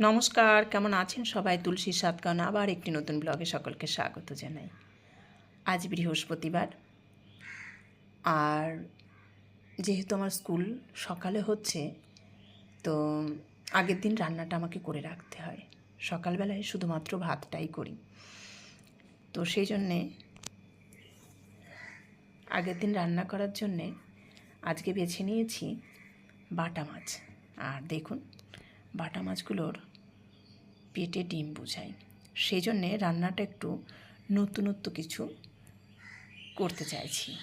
নমস্কার, কেমন আছেন সবাই? তুলসীর সাতকান আবার একটি নতুন ব্লগে সকলকে স্বাগত জানাই। আজ বৃহস্পতিবার। আর যেহেতু আমার স্কুল সকালে হচ্ছে, তো আগের দিন রান্নাটা আমাকে করে রাখতে হয়। সকালবেলায় শুধুমাত্র ভাতটাই করি। তো সেই জন্যে আগের দিন রান্না করার জন্যে আজকে বেছে নিয়েছি বাটা মাছ। আর দেখুন বাটা মাছগুলোর পেটে ডিম বোঝাই। সেই জন্যে রান্নাটা একটু নতুনত্ব কিছু করতে চাইছি।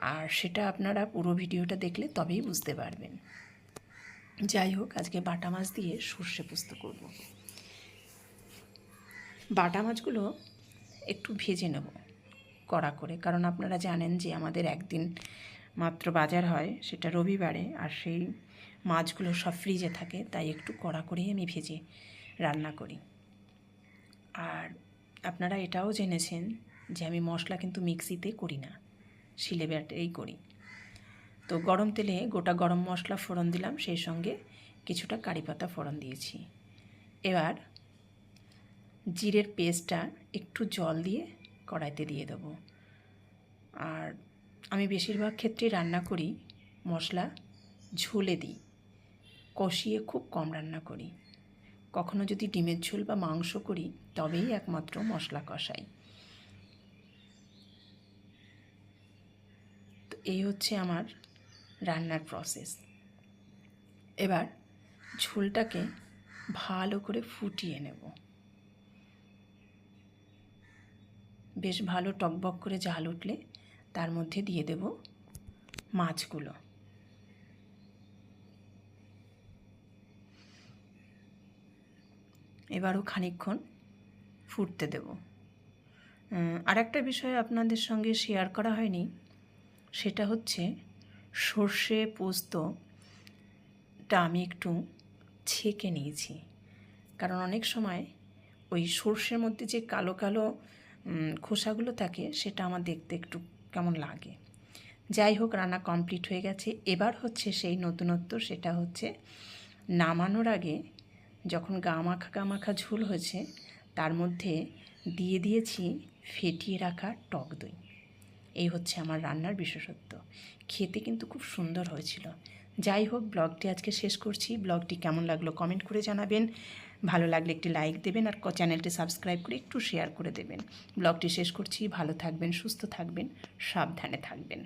আর সেটা আপনারা পুরো ভিডিওটা দেখলে তবেই বুঝতে পারবেন। যাই হোক, আজকে বাটা মাছ দিয়ে সর্ষে পোস্ত করব। বাটা মাছগুলো একটু ভেজে নেব কড়া করে। কারণ আপনারা জানেন যে আমাদের একদিন মাত্র বাজার হয়, সেটা রবিবারে। আর সেই মাছগুলো সব ফ্রিজে থাকে, তাই একটু কড়া করেই আমি ভেজে রান্না করি। আর আপনারা এটাও জেনেছেন যে আমি মশলা কিন্তু মিক্সিতে করি না শিলে ব্যাটেই করি। তো গরম তেলে গোটা গরম মশলা ফোড়ন দিলাম, সেই সঙ্গে কিছুটা কারি পাতা ফোড়ন দিয়েছি। এবার জিরের পেস্টটা একটু জল দিয়ে কড়াইতে দিয়ে দেবো। আর আমি বেশিরভাগ ক্ষেত্রেই রান্না করি মশলা ঝোলে দিই। কষিয়ে খুব কম রান্না করি। কখনো যদি ডিমের ঝোল বা মাংস করি, তবেই একমাত্র মশলা কষাই। তো এই হচ্ছে আমার রান্নার প্রসেস এবার ঝোলটাকে ভালো করে ফুটিয়ে নেব। বেশ ভালো টকবক করে জাল উঠলে তার মধ্যে দিয়ে দেব মাছগুলো। এবারও খানিকক্ষণ ফুটতে দেব। আর একটা বিষয় আপনাদের সঙ্গে শেয়ার করা হয়নি, সেটা হচ্ছে সর্ষে পোস্তটা আমি একটু ছেঁকে নিয়েছি। কারণ অনেক সময় ওই সর্ষের মধ্যে যে কালো কালো খোসাগুলো থাকে, সেটা আমার দেখতে একটু কেমন লাগে। যাই হোক, রান্না কমপ্লিট হয়ে গেছে। এবার হচ্ছে সেই নতুনত্ব, সেটা হচ্ছে নামানোর আগে যখন গা মাখা গা মাখা ঝোল হয়েছে, তার মধ্যে দিয়ে দিয়েছি ফেটিয়ে রাখা টক দই। এই হচ্ছে আমার রান্নার বিশেষত্ব। খেতে কিন্তু খুব সুন্দর হয়েছিল। যাই হোক, ব্লগটি আজকে শেষ করছি। ব্লগটি কেমন লাগল কমেন্ট করে জানাবেন। ভালো লাগলে একটি লাইক দেবেন আর চ্যানেলটি সাবস্ক্রাইব করে একটু শেয়ার করে দেবেন। ব্লগটি শেষ করছি। ভালো থাকবেন, সুস্থ থাকবেন, সাবধানে থাকবেন।